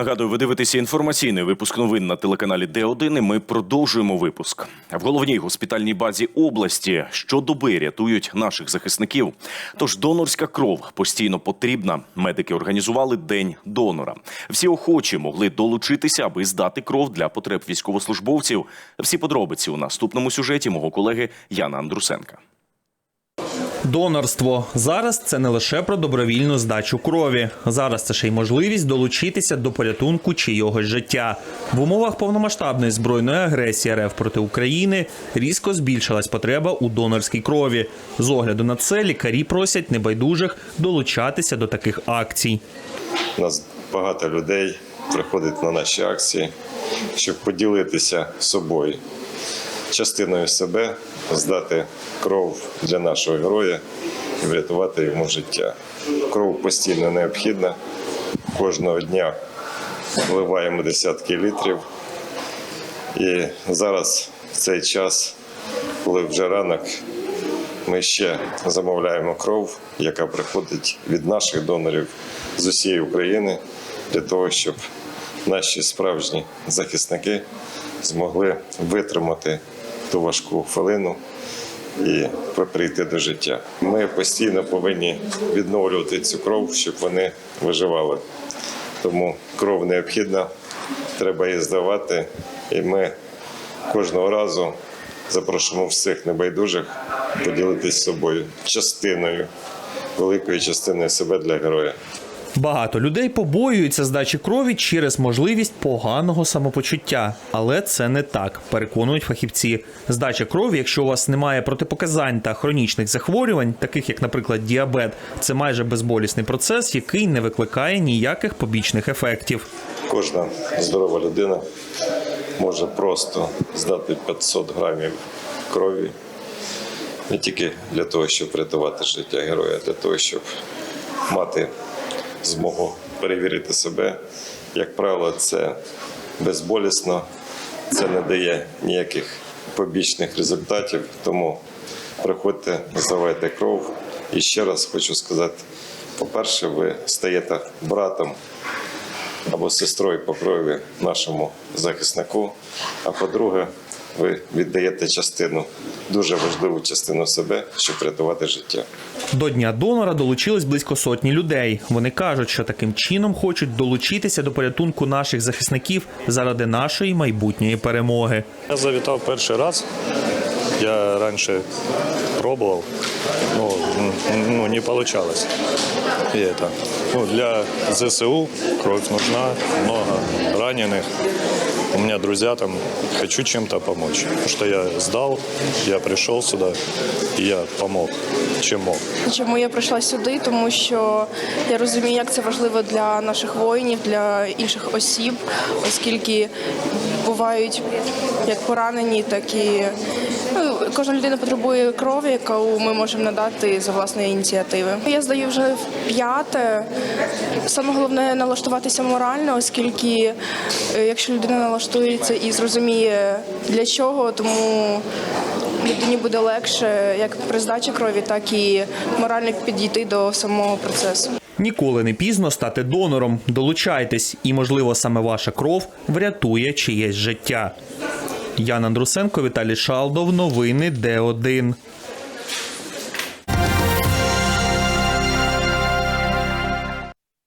Нагадую, ви дивитеся інформаційний випуск новин на телеканалі Д1. і Ми продовжуємо випуск. В головній госпітальній базі області щодоби рятують наших захисників. Тож донорська кров постійно потрібна. Медики організували день донора. Всі охочі могли долучитися, аби здати кров для потреб військовослужбовців. Всі подробиці у наступному сюжеті мого колеги Яна Андрусенка. Донорство зараз це не лише про добровільну здачу крові. Зараз це ще й можливість долучитися до порятунку чийогось життя. В умовах повномасштабної збройної агресії РФ проти України різко збільшилась потреба у донорській крові. З огляду на це лікарі просять небайдужих долучатися до таких акцій. У нас багато людей приходить на наші акції, щоб поділитися собою, частиною себе, здати кров для нашого героя і врятувати йому життя. Кров постійно необхідна. Кожного дня вливаємо десятки літрів. І зараз в цей час, коли вже ранок, ми ще замовляємо кров, яка приходить від наших донорів з усієї України, для того, щоб наші справжні захисники змогли витримати ту важку хвилину і прийти до життя. Ми постійно повинні відновлювати цю кров, щоб вони виживали. Тому кров необхідна, треба її здавати, і ми кожного разу запрошуємо всіх небайдужих поділитися собою частиною, великою частиною себе для героя. Багато людей побоюються здачі крові через можливість поганого самопочуття, але це не так, переконують фахівці. Здача крові, якщо у вас немає протипоказань та хронічних захворювань, таких як, наприклад, діабет, це майже безболісний процес, який не викликає ніяких побічних ефектів. Кожна здорова людина може просто здати 500 грамів крові не тільки для того, щоб врятувати життя героя, а для того, щоб мати змогу перевірити себе. Як правило, це безболісно, це не дає ніяких побічних результатів. Тому приходьте, здавайте кров. І ще раз хочу сказати: по-перше, ви стаєте братом або сестрою по крові нашому захиснику. А по-друге, ви віддаєте частину, дуже важливу частину себе, щоб врятувати життя. До дня донора долучились близько сотні людей. Вони кажуть, що таким чином хочуть долучитися до порятунку наших захисників заради нашої майбутньої перемоги. Я завітав перший раз. Я раніше пробував, ну, ну не получалось. И это. Ну, для ЗСУ кровь нужна, много раненых. У меня друзья там, хочу чем-то помочь. Потому что я сдал, я пришел сюда, и я помог, чем мог. Чому я прийшла сюди? Тому що я розумію, як це важливо для наших воїнів, для інших осіб, оскільки бувають як поранені, так і ну, кожна людина потребує крові, яку ми можемо надати за власної ініціативи. Я здаю вже в п'яте. Саме головне налаштуватися морально, оскільки е, якщо людина налаштується і зрозуміє для чого, тому людині буде легше як при здачі крові, так і морально підійти до самого процесу. Ніколи не пізно стати донором. Долучайтесь, і, можливо, саме ваша кров врятує чиєсь життя. Ян Андрусенко, Віталій Шалдов. Новини Д1.